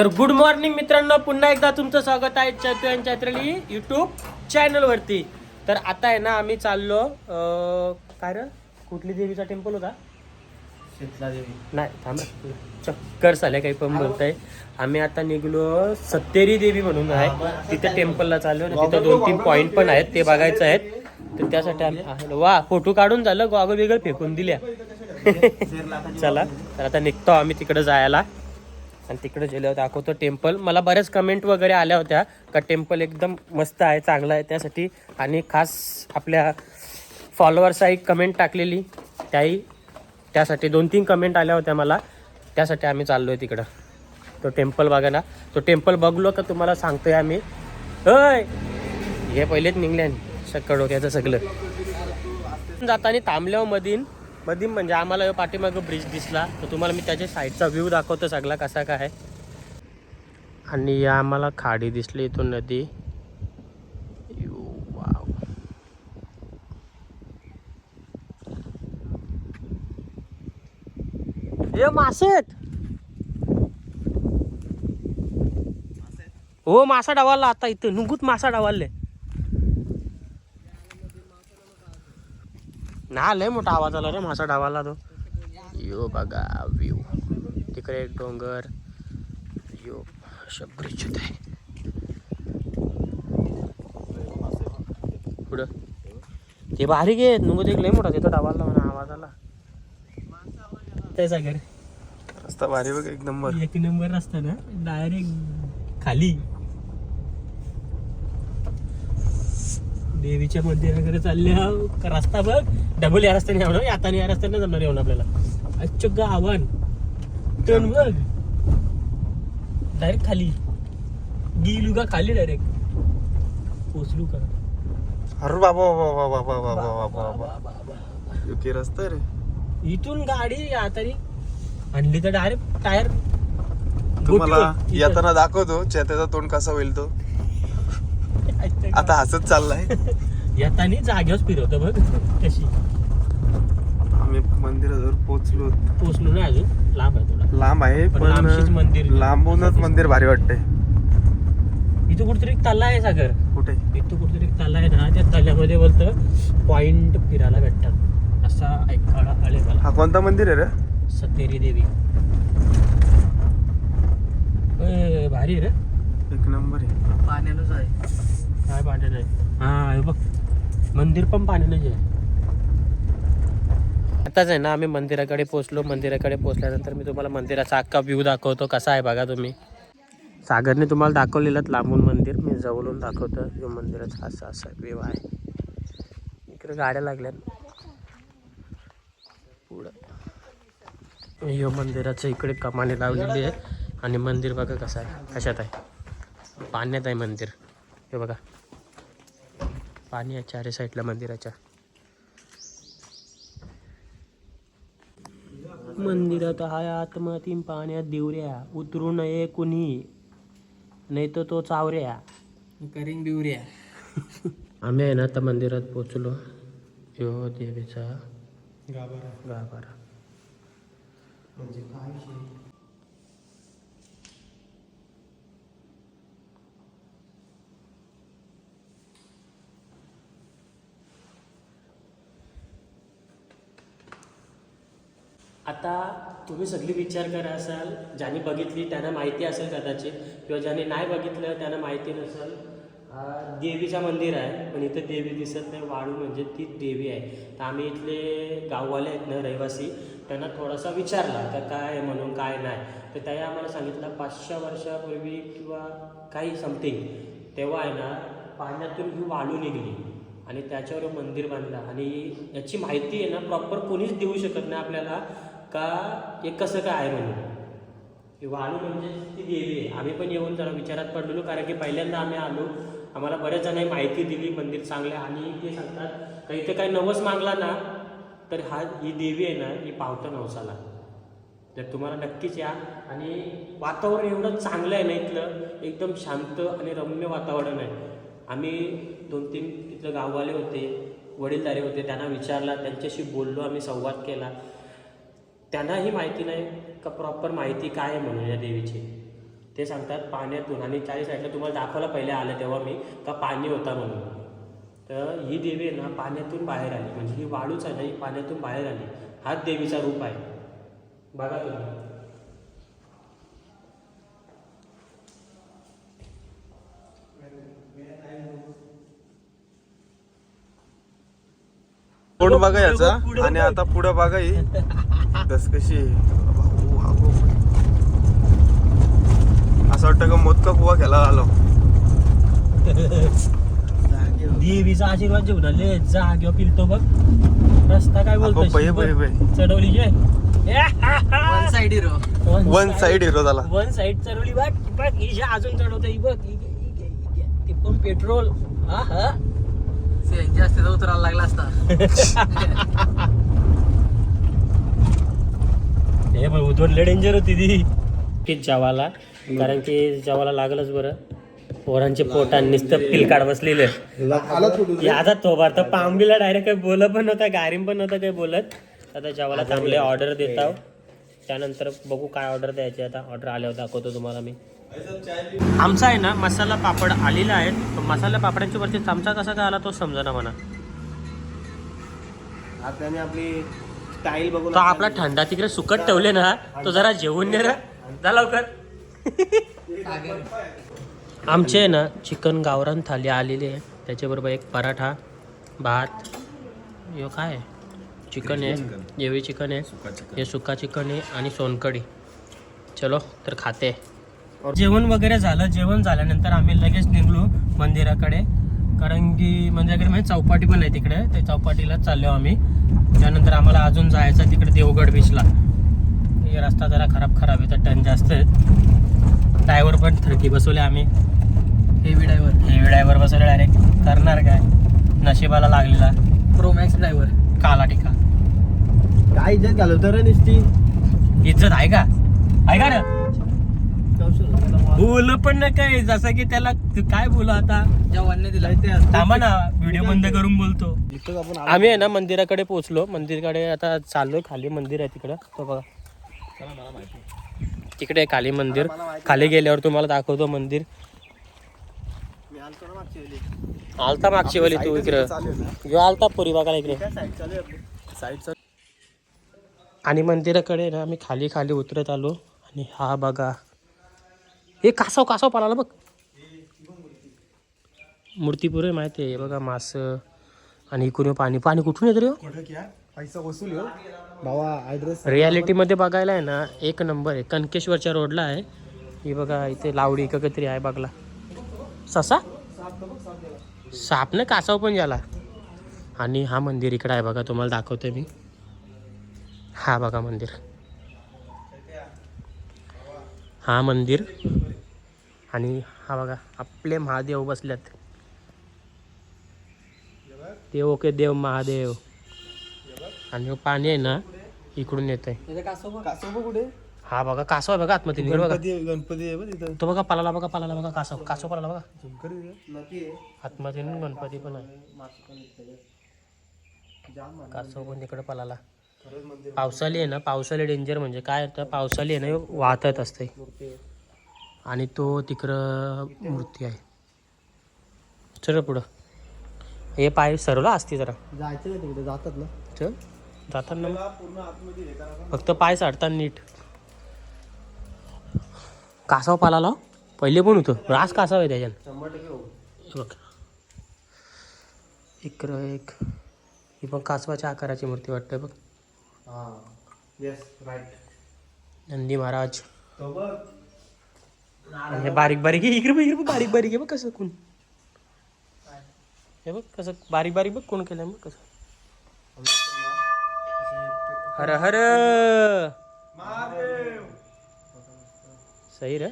तर good morning मित्रांनो पुन्हा एकदा तुमचं स्वागत आहे चैतू अँड चैत्रली यूट्यूब चॅनलवरती तर आता आहे ना आम्ही चाललो काय रे? कुठली देवीचा टेम्पल होता? शीतला देवी नाही थांबा चक्कर झाल्या काही पण बोलताय. आम्ही आता निघलो सत्तेरी देवी म्हणून आहे. तिथे टेम्पलला चाललो आणि तिथं दोन तीन पॉईंट पण आहेत ते बघायचं आहेत. तर त्यासाठी आम्ही. वा फोटो काढून झालं गॉगल बिगल फेकून दिल्या. चला तर आता निघतो आम्ही तिकडे जायला. आणि तिकडे गेल्यावर दाखवतो टेम्पल. मला बऱ्याच कमेंट वगैरे आल्या होत्या का टेम्पल एकदम मस्त आहे चांगलं आहे त्यासाठी. आणि खास आपल्या फॉलोअर्सला एक कमेंट टाकलेली त्याही त्यासाठी दोन तीन कमेंट आल्या होत्या मला. त्यासाठी आम्ही चाललो आहे तिकडं. तो टेम्पल बघायला तो टेम्पल बघलो का तुम्हाला सांगतोय आम्ही. होय हे पहिलेच निघले शक्कर डोक्याचं सगळं. जाताना थांबल्यावर मधीन मधीन म्हणजे आम्हाला ह्यो पाठीमागं ब्रिज दिसला. तर तुम्हाला मी त्याच्या साईडचा व्ह्यू दाखवतो सगळा कसा काय. आणि या आम्हाला खाडी दिसली इथून नदी. यू, वाव. मासे आहेत हो मासा डावाला आता इथं. नुंगूत मासा डावाले ना लय मोठा आवाज आला रे मासा डावाला तो. यो बघा व्ह्यू तिकडे एक डोंगर. यो शबरीच आहे. पुढं. ते बारीक आहेत नुंगूत एक लय मोठा तिथं डावाला म्हणा आवाज आला. ते सागर रस्ता भारी बघ एक नंबर. एक नंबर रस्ता ना. डायरेक्ट खाली. देवीच्या मंदिराकडे चालल्या का रस्ता बघ डबल या रस्त्याने येणार आता या रस्त्याने जमणार येऊन आपल्याला अच्छा गावन टर्न बघ डायरेक्ट खाली गेलू का खाली डायरेक्ट पोचलू का अरे बाबा बाबा बाबा बाबा बाबा बाबा योग्य रस्ता रे इथून गाडी आता आणली तर डायरेक्ट टायर तुम्हाला येताना दाखवतो चेत्याचा तोंड कसा होईल तो आता हसत चाललाय. येतानी जागेवर फिरवतो बघ कशी. आम्ही मंदिराजवळ पोहोचलो. पोचलो नाही अजून लांब आहे थोडा. लांब आहे पण लांबशीच मंदिर. लांबूनच मंदिर भारी वाटतंय. इथं कुठतरी एक तल्ला आहे सागर. कुठे? इथं कुठतरी एक तल्ला आहे ना त्या तल्यामध्ये बोलतं पॉइंट फिरायला भेटतात. असा ऐकायला आले मला. हा कोणता मंदिर आहे रे? सतेरी देवी. भारी आहे रे. एक नंबर आहे. पाण्यानंच आहे. काय पाण्यानं आहे? हा हे बघ. मंदिर पण पाण्यानेच आहे आताच आहे ना आम्ही मंदिराकडे पोचलो. मंदिराकडे पोचल्यानंतर मी तुम्हाला मंदिराचा अख्खा व्ह्यू दाखवतो. कसा आहे बघा तुम्ही. सागरने तुम्हाला दाखवलेलं लांबून मंदिर. मी जवळून दाखवतो. जो मंदिराचा असा असा व्ह्यू आहे. इकडे गाड्या लागल्यात. पुढं. यो मंदिराचं इकडे कमाने लावलेली आहे. आणि मंदिर बघा कसं आहे. कशात आहे? पाण्यात आहे मंदिर. हे बघा. पाणी आहे चारी साईडला मंदिराच्या. मंदिरात हाय आतमातीन पाण्यात दिवऱ्या उतरू नये कुणी नाही तर तो चावऱ्या. करिंग बिवऱ्या आम्ही आहे ना आता मंदिरात पोचलो. यो देवीचा. गाभारा. गाभारा. म्हणजे काय आता तुम्ही सगळी विचार करा असाल ज्याने बघितली त्यांना माहिती असेल कदाचित किंवा ज्याने नाही बघितलं त्यांना माहिती नसेल. देवीचं मंदिर आहे पण इथं देवी दिसत नाही वाळू म्हणजे ती देवी आहे. तर आम्ही इथले गाववाले आहेत ना रहिवासी त्यांना थोडासा विचारला का काय आहे म्हणून काय नाही? तर त्याने आम्हाला सांगितलं पाचशे वर्षापूर्वी किंवा काही समथिंग तेव्हा आहे ना पाण्यातून ही वाळू निघली आणि त्याच्यावर मंदिर बांधलं आणि याची माहिती आहे ना प्रॉपर कोणीच देऊ शकत नाही आपल्याला. का? हे कसं काय आहे म्हणून? ही वाळू म्हणजे ती देवी आहे. आम्ही पण येऊन जरा विचारात पडलेलो कारण की पहिल्यांदा आम्ही आलो. आम्हाला बऱ्याच जणांनी माहिती दिली मंदिर चांगलं आणि ते सांगतात का इथं काही नवस मागला ना तर हा ही देवी आहे ना ही पावतं नवसाला. तर तुम्हाला नक्कीच या. आणि वातावरण एवढं चांगलं आहे ना इथलं एकदम शांत आणि रम्य वातावरण आहे. आम्ही दोन तीन इथलं गाववाले होते वडीलधारे होते त्यांना विचारला त्यांच्याशी बोललो आम्ही संवाद केला. त्यांनाही माहिती नाही का प्रॉपर माहिती काय आहे म्हणून या देवीची? ते सांगतात पाण्यातून आणि चारी साईडला तुम्हाला दाखवायला पहिले आलं तेव्हा मी का पाणी होता म्हणून. तर ही देवी आहे ना पाण्यातून बाहेर आली. म्हणजे ही वाळूच आहे ना ही पाण्यातून बाहेर आली. हाच देवीचा रूप आहे. बघा तुम्ही. तोंड बघा याचा. आणि आता पुढं बघा ही. दस कशी. असं वाटतं का मोदका कुवा खेळायला आलो? देवीचा आशीर्वाद घेऊन आले. जा घेऊ पिलतो बघ. रस्ता काय बोलतो पै, पै, पै. चढवली जे one side hero one side hero झाला. वन साइड चढवली बघ. बघ हिच्या अजून चढवतं ही बघ ही ही ही. ते पण पेट्रोल हा हा. तर उतरायला लागला असता. हे पण उद्वन लय डेंजर होती ती. की जवाला कारण की जवाला लागलंच बरं. पोरांचे पोटात नुसतं पिलकाड आता याचा थोबार तर पांबीला डायरेक्ट काही बोलत पण नव्हता गारीम पण नव्हता काही बोलत. आता जेवाला चांगले ऑर्डर देताव. त्यानंतर बघू काय ऑर्डर द्यायची. आता ऑर्डर आल्यावर दाखवतो तुम्हाला मी. आमचा आहे ना मसाला पापड आलेला आहे. तो मसाला पापडांच्या वरती चमचा कसा काय आला तो समजा ना म्हणा आपल्याने आपली स्टाईल बघून तो आपला थंडा तिकडे सुकट ठेवले ना तो जरा जेवून ने. रे जा लवकर. आमचे आहे ना चिकन गावरान थाली आलेली आहे. त्याच्याबरोबर एक पराठा भात. यो काय? आहे. चिकन आहे जेवी चिकन आहे. हे सुका चिकन आहे आणि सोनकढी. चलो तर खाते. जेवण वगैरे झालं. जेवण झाल्यानंतर आम्ही लगेच निघलो मंदिराकडे. कारण की मंदिराकडे म्हणजे चौपाटी पण आहे तिकडे. त्या चौपाटीला चाललो आम्ही. त्यानंतर आम्हाला अजून जायचं तिकडे देवगड बीचला हे रस्ता जरा खराब खराब आहे तर टन जास्त आहेत ड्रायव्हर पण थरकी बसवले आम्ही. हेवी ड्रायव्हर हेवी ड्रायव्हर बसवले डायरेक्ट करणार काय? नशिबाला लागलेला. प्रो मॅक्स ड्रायव्हर काला टिका. काय इज्जत घालवतो रे नुसती? इज्जत आहे का? आहे का ना बोल पण ना काय जसं की त्याला काय बोला आता? दिला. थांबा ना व्हिडिओ बंद करून बोलतो. आम्ही आहे ना मंदिराकडे पोहोचलो. मंदिराकडे आता चाललोय खाली मंदिर आहे तिकडं. तो बघा. तिकडे खाली मंदिर. खाली गेल्यावर तुम्हाला दाखवतो मंदिर. मी आलतो मागची वाली तू इकडं. आलता पुरी बघायला इकडे. आणि मंदिराकडे ना आम्ही खाली खाली उतरत आलो. आणि हा बघा. हे कासव कासव पाला बघ. मूर्तीपूर आहे माहिती आहे हे बघा मास आणि इकडून पाणी. पाणी कुठून येतं रे हो? पैसा वसूल हो. भावा ऍड्रेस रियालिटीमध्ये बघायला आहे ना एक नंबर आहे. कनकेश्वरच्या रोडला आहे. ही बघा इथे लावडी का काहीतरी आहे बघला ससा? साप ना कासव पण झाला आणि हा मंदिर इकडे आहे बघा तुम्हाला दाखवतोय मी. हा बघा मंदिर. हा मंदिर. आणि हा बघा आपले महादेव बसल्यात. देव ओके देव महादेव. आणि हे पाणी आहे ना इकडून येत आहे कुठे? हा बघा कासव आहे बघा आतमध्ये बघा. गणपती गणपती तो बघा पलाला बघा पलाला बघा कासव कासव पलाला बघा. आतमध्ये गणपती पण आहे. कासव पण तिकडे पलाला. पावसाळी आहे ना पावसाळी डेंजर म्हणजे काय? होतं पावसाळी आहे ना ह्यो वाहतत असते आणि तो तिकडं मूर्ती आहे. चल पुढं. हे पाय सरला असते जरा. जायचं का तिकडे जातात ना. चल. जाताना मग. फक्त पाय साडतात नीट. कासव पालाला? हो. पहिले पण होतं. रास कासव आहे बघ. इकडं एक. ही पण कासवाच्या आकाराची मूर्ती वाटते बघ. हा. येस राईट नंदी महाराज. आणि हे बारीक बारीक आहे इकडे इकडे बघ बारीक बारीक आहे बघ कसं कोण. हे बघ कसं बारीक बारीक बघ कोण केलं बघ कसं. हर हर. सही रे.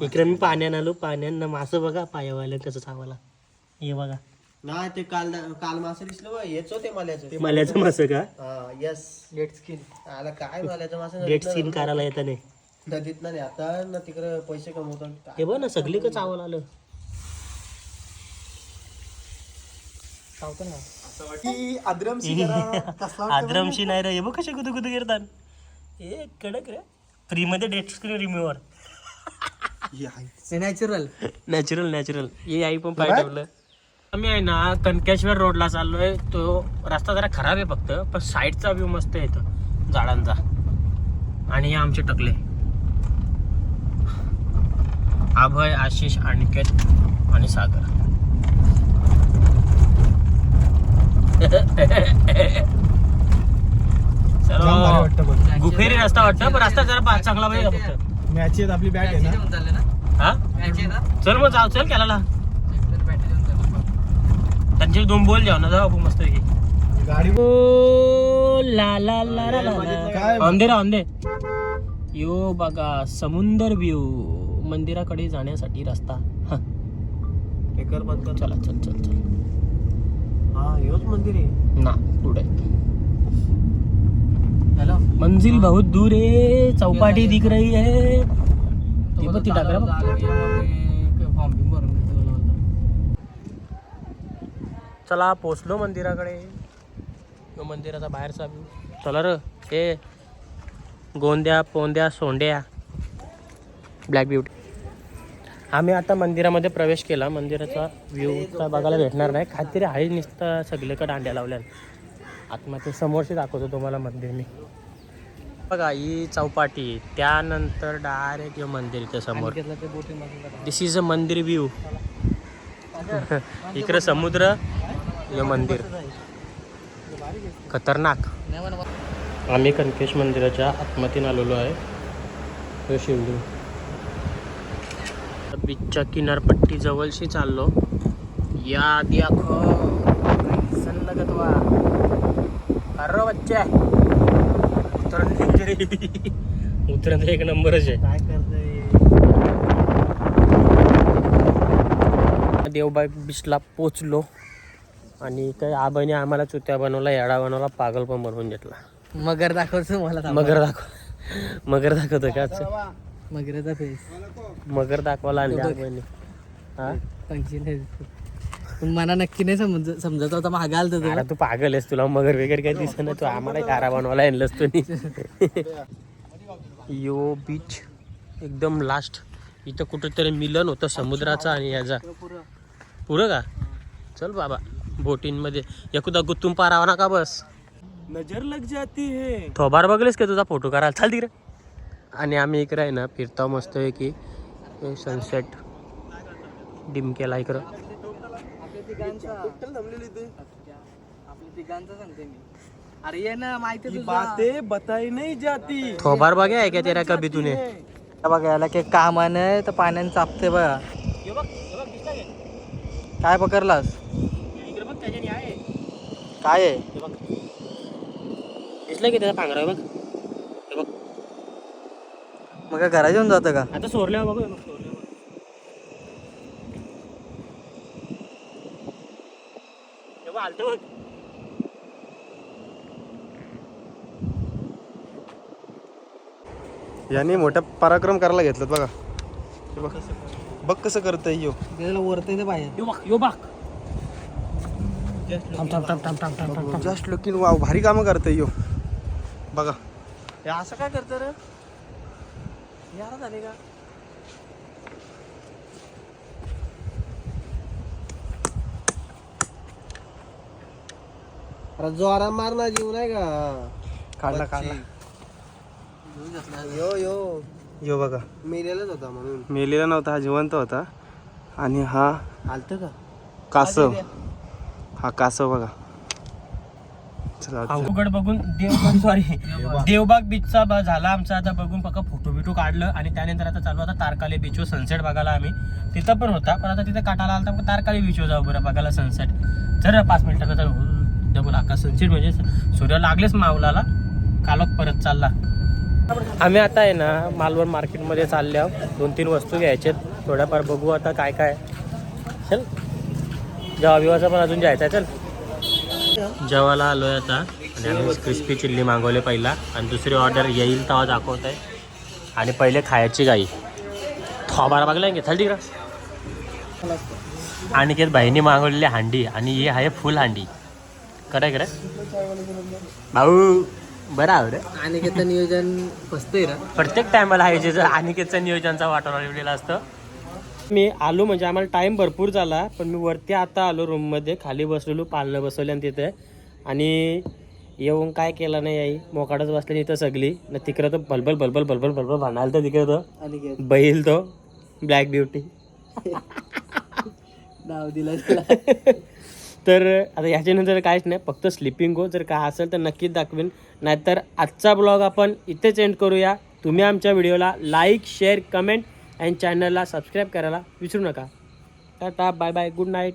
इकडे मी पाण्यानं आलो पाण्यानं मासं बघा पायावाल्या कसं चावाला हे बघा. नाही ते काल काल मासे दिसलं बघ हेच होते मल्याचं. मल्याचं मासं का? हा येस डेट स्किन आला काय मल्याचं मासे? डेट सीन करायला येतं नाही. ना नाही आता ना तिकडे पैसे कमवतात हे बघ ना सगळी का चावाला आलं आद्रमशी नाही रे हे बघ कसे कुदू कुदू करतात हे कडक रे. फ्री मध्ये डेट स्क्रीन रिम्युअर नॅचरल नॅचरल नॅचरल हे आई पण पाय ठेवलं. आम्ही आहे ना कनकेश्वर रोडला चाललोय. तो रस्ता जरा खराब आहे फक्त पण साईडचा व्ह्यू मस्त आहे इथं झाडांचा. आणि हे आमचे टकले. अभय आशिष अनिकेत आणि सागर. चलो. गुफेरी रस्ता वाटतं पण रस्ता जरा चांगला पाहिजे का फक्त. मॅच आहेत आपली बॅट आहे ना? हा? चल मग जाऊ चल केला त्यांचे दोन बोल जाऊ ना जाऊ मस्त गाडी ला ला ला ला ला काय? ऑन रा ऑन दे यो बघा समुंदर व्ह्यू मंदिराकडे जाण्यासाठी रस्ता. हा, टेकर बंद कर. चला चल चल चल. हा हेच मंदिर आहे. ना पुढे. हॅलो. मंजिल बहुत दूर है चौपाटी दिख रही है. टाकरा. चला पोचलो मंदिराकडे. मंदिराचा बाहेरचा चला र हे गोंद्या पोंद्या सोंड्या. ब्लॅक ब्युटी आम्ही आता मंदिरामध्ये प्रवेश केला. मंदिराचा व्ह्यू तर बघायला भेटणार नाही. काहीतरी आहे नुसतं सगळीकडे दांड्या लावल्या आत्महत्या समोरशी दाखवतो तुम्हाला मंदिर मी. बघा ही चौपाटी. त्यानंतर डायरेक्ट हे मंदिर समोर. दिस इज अ मंदिर व्ह्यू इकडे समुद्र हे मंदिर. खतरनाक. आम्ही कनकेश मंदिराच्या आत्मतीन आलेलो आहे. तो शिवलिंग. बीचच्या किनारपट्टी जवळशी चाललो. या देखो कैसन लगत वा अरे बच्चा. उतरण उतरण एक नंबरच आहे. काय करतोय? देवबाई बीचला पोचलो. आणि काही आबाईने आम्हाला चुत्या बनवला येडा बनवला पागल पण बनवून घेतला. मगर दाखवतो मला. मगर दाखव मगर दाखवतो का? मगरेचा फेस. मगर दाखवायला आणले हा? नाही पण मला नक्की नाही समज समजत होता. मागे आलत अरे तू पागल आहेस. तुला मगर वगैरे काही दिसत नाही. तू आम्हाला कारा बनवायला आणलंस तू यो बीच. एकदम लास्ट इथं कुठंतरी मिलन होतं समुद्राचा आणि याचा. पुरं का? चल बाबा बोटींमध्ये. एकुदा गुत्तून पारावा ना का बस. नजर लग जाती है. थोबार बघलेस का तुझा फोटो करायला चाल तिकडे. आणि आम्ही इकडे आहे ना फिरतो मस्त आहे की सनसेट डिम केला इकडं. अरे ये ना माहिती बताई नहीं जाती. थोबार बघा आहे का तेरा कभी तूने? बघा याला काही कामानं तर पाण्याने चापते बघा. काय पकडलास? काय आहे? दिसलं की त्याचा पांघरा हे बघ? मग काय घरा येऊन जातं का? आता सोरल्या बघ यांनी मोठा पराक्रम करायला घेतलं बघा. बघ. बघ कसं करतंय यो. त्याला बाहेर. यो बाक यो जस्ट लुकिंग वाव भारी कामं करतंय यो. बघा. असं काय करतं रे? यार झाले का अरे जोरा मारना जीव नाही का? काढला काढला यो यो. यो बघा. मेलेलाच होता म्हणून. मेलेला नव्हता हा जिवंत होता. आणि हा आलत का? कासव. हा कासव बघा. अवघड बघून देवबाग सॉरी देवबाग बीचचा झाला आमचा. आता बघून फक्त फोटो बिटो काढलं आणि त्यानंतर आता चालू आता तारकाले बीचवर सनसेट बघायला आम्ही. तिथं पण होता पण आता तिथं काटाला आला तर तारकाले बीचवर जाऊ बरं बघायला सनसेट जर पाच मिनिटाचा तर हो, डबल आकाश सनसेट म्हणजे सूर्य लागलेच मावलाला. कालोख परत चालला. आम्ही आता आहे ना मालवण मार्केटमध्ये चालले आहोत. दोन तीन वस्तू घ्यायच्या थोड्याफार बघू आता काय काय चल. जेव्हा विवाचा पण अजून जायचा आहे चल. जेवायला आलोय आता. आणि आम्ही क्रिस्पी चिल्ली मागवले पहिला. आणि दुसरी ऑर्डर येईल तेव्हा दाखवत आहे आणि पहिले खायची गाई. थोबारा बघला की? चल तिकडं. आणि बहिणी मागवलेली हांडी. आणि ही आहे फुल हांडी. करा इकडे. भाऊ बरं आवड अनिकेतचं नियोजन फसतंय प्रत्येक टायमाला आहे जे अनिकेतचं नियोजनचा वाटा लावलेला असतं. मी आलो म्हणजे आम्हाला टाइम भरपूर झाला पण मी वरती आता आलो रूममध्ये खाली बसलेलो पालनं बसवली आणि तिथे. आणि येऊन काय केलं नाही आई? मोकाडच बसले इथं सगळी. ना तिकडं तर भलबल भलबल भलबल भलबल भांडायला तर तिकडं तो. बैल तो. ब्लॅक ब्युटी नाव दिलं त्याला. तर आता ह्याच्यानंतर काहीच नाही फक्त स्लिपिंग गो जर काय असेल तर नक्कीच दाखवेन. नाहीतर आजचा ब्लॉग आपण इथेच एंड करूया. तुम्ही आमच्या व्हिडिओला लाईक शेअर कमेंट आणि चॅनलला सबस्क्राईब करायला विसरू नका. Tata bye bye good night